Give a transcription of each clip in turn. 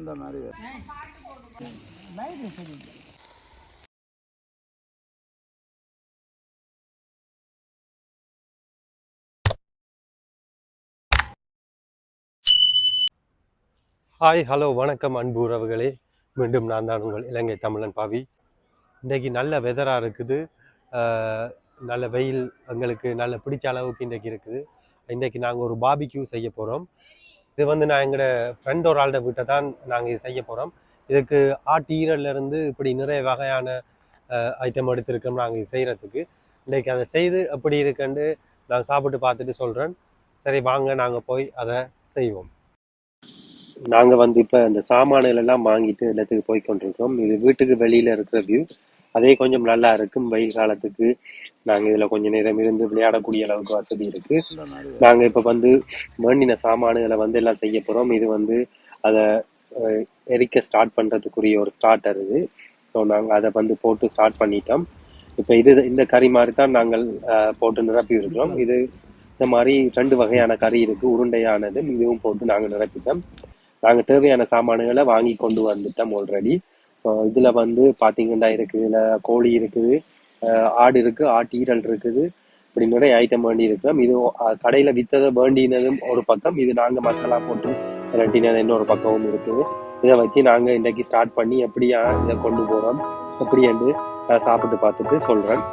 இந்த மாதிரி hi hello வணக்கம் அன்பு உறவுகளே. மீண்டும் நான் தான் உங்கள் இலங்கை தமிழன் பாவி. இன்றைக்கி நல்ல வெதராக இருக்குது. ஆஹ் நல்ல வெயில் எங்களுக்கு நல்ல பிடிச்ச அளவுக்கு இன்றைக்கி இருக்குது. இன்றைக்கி நாங்கள் ஒரு பாபிக்யூ செய்ய போகிறோம் இது வந்து நான் எங்களோட ஃப்ரெண்ட் ஒரு ஆள்கிட்ட வீட்டை தான் நாங்கள் இது செய்ய போகிறோம் இதுக்கு ஆட்டு இருந்து இப்படி நிறைய வகையான ஐட்டம் எடுத்திருக்கோம் நாங்கள் இது செய்கிறதுக்கு இன்றைக்கு அதை செய்து எப்படி இருக்குன்னு நான் சாப்பிட்டு பார்த்துட்டு சொல்கிறேன் சரி வாங்க நாங்கள் போய் அதை செய்வோம். நாங்கள் வந்து இப்போ இந்த சாமான்கள் எல்லாம் வாங்கிட்டு எல்லாத்துக்கும் போய் கொண்டிருக்கோம் இது வீட்டுக்கு வெளியில் இருக்கிற வியூ அதே கொஞ்சம் நல்லா இருக்கும் வெயில் காலத்துக்கு. நாங்கள் இதில் கொஞ்சம் நேரம் இருந்து விளையாடக்கூடிய அளவுக்கு வசதி இருக்கு. நாங்கள் இப்போ வந்து வேண்டின சாமான்களை வந்து எல்லாம் செய்ய போகிறோம் இது வந்து அதை எரிக்க ஸ்டார்ட் பண்ணுறதுக்குரிய ஒரு ஸ்டார்டர் இது. ஸோ நாங்கள் அதை வந்து போட்டு ஸ்டார்ட் பண்ணிட்டோம். இப்போ இது இந்த கறி மாதிரி தான் நாங்கள் போட்டு நிரப்பி இருக்கிறோம். இது இந்த மாதிரி ரெண்டு வகையான கறி இருக்கு. உருண்டையானது இதுவும் போட்டு நாங்கள் நிரப்பிட்டோம். நாங்கள் தேவையான சாமான்களை வாங்கி கொண்டு வந்துட்டோம் ஆல்ரெடி ஸோ இதில் வந்து பார்த்தீங்கன்னா இருக்குது இதில் கோழி இருக்குது. ஆடு இருக்குது ஆட்டு ஈரல் இருக்குது. இப்படி நிறைய ஐட்டம் வேண்டி இருக்கிறோம் இது கடையில் விற்றதை வேண்டினதும் ஒரு பக்கம். இது நாங்கள் மசாலா போட்டு ரெட்டினது இன்னொரு பக்கமும் இருக்குது. இதை வச்சு நாங்கள் இன்றைக்கி ஸ்டார்ட் பண்ணி எப்படியா இதை கொண்டு போகிறோம் எப்படி என்று நான் சாப்பிட்டு பார்த்துட்டு சொல்கிறேன்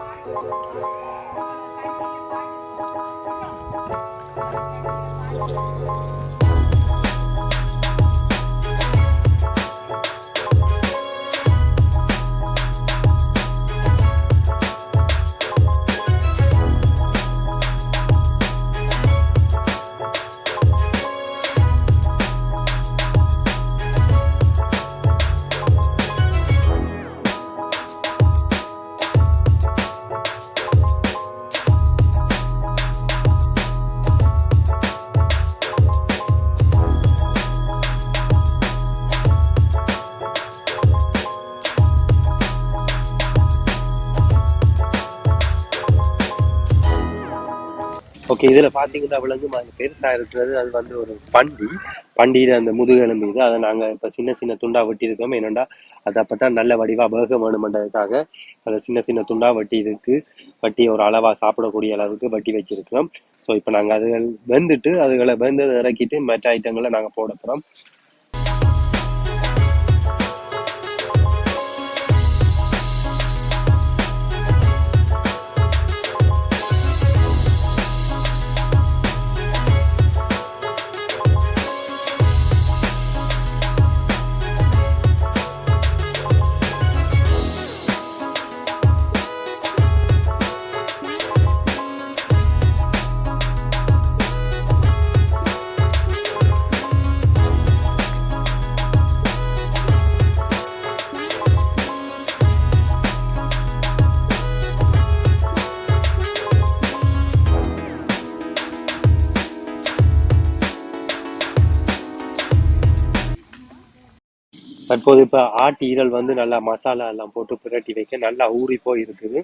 ஓகே இதில் பார்த்தீங்கன்னா விலங்கு அது பெருசாக இருக்கிறது. அது வந்து ஒரு பண்டி பண்டியில் அந்த முதுகெலும்பு இது அதை நாங்கள் இப்போ சின்ன சின்ன துண்டா வெட்டி இருக்கோம் என்னென்னா அது அப்போ தான் நல்ல வடிவாக வேக வேணுமென்றதுக்காக அதை சின்ன சின்ன துண்டா வெட்டி இருக்கு. வட்டி ஒரு அளவாக சாப்பிடக்கூடிய அளவுக்கு வட்டி வச்சிருக்கிறோம். ஸோ இப்போ நாங்கள் அதுகள் வெந்துட்டு அதுகளை வெந்ததை இறக்கிட்டு மற்ற ஐட்டங்களை நாங்கள் போட போகிறோம் தற்போது இப்போ ஆட்டு ஈரல் வந்து நல்லா மசாலா எல்லாம் போட்டு பிரட்டி வைக்க நல்லா ஊறி போய் இருக்குது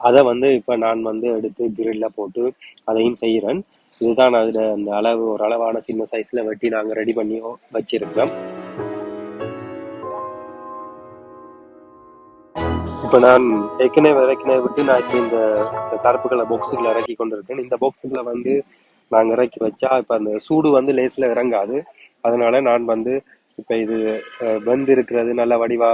அதை வந்து இப்போ நான் வந்து எடுத்து கிரில்ல போட்டு அதையும் செய்கிறேன் இதுதான் அதில் அந்த அளவு ஒரு அளவான சின்ன சைஸில் வெட்டி நாங்கள் ரெடி பண்ணி வச்சிருக்கிறோம். இப்போ நான் ஏற்கனவே இறக்கினதை விட்டு நான் இப்போ இந்த தரப்புகளை பாக்ஸுகளை இறக்கி கொண்டிருக்கேன். இந்த பாக்ஸுகளை வந்து நாங்கள் இறக்கி வச்சா இப்போ அந்த சூடு வந்து லேஸில் இறங்காது. அதனால நான் வந்து இப்போ இது வெந்து இருக்கிறது நல்ல வடிவா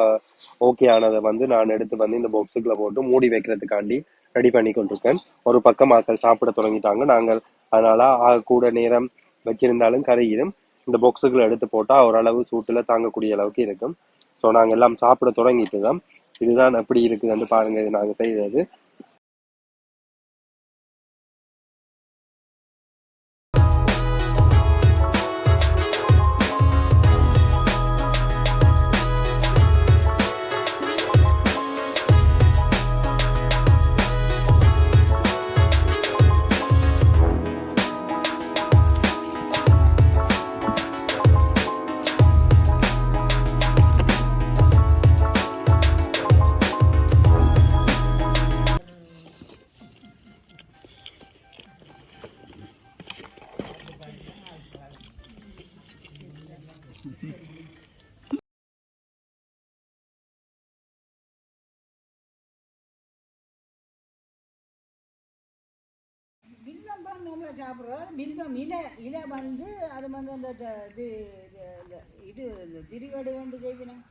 ஓகே ஆனதை வந்து நான் எடுத்து வந்து இந்த பாக்ஸுக்குள்ள போட்டு மூடி வைக்கிறதுக்காண்டி ரெடி பண்ணி கொண்டிருக்கேன். ஒரு பக்கம் மக்கள் சாப்பிட தொடங்கிட்டாங்க. நாங்கள் அதனால கூட நேரம் வச்சிருந்தாலும் கரையிடும் இந்த பாக்ஸுக்குள்ள எடுத்து போட்டால் ஓரளவு சூட்டில் தாங்கக்கூடிய அளவுக்கு இருக்கும். ஸோ நாங்கள் எல்லாம் சாப்பிட தொடங்கிட்டு தான் இதுதான் எப்படி இருக்குதுன்னு பாருங்க. இது நாங்கள் செய்தது. மில்லம் பழம் நம்மள சாப்பிடுறோம் மில்வம் இலை இலை வந்து அது வந்து அந்த இது இது திருகடு கொண்டு செய்வினோம்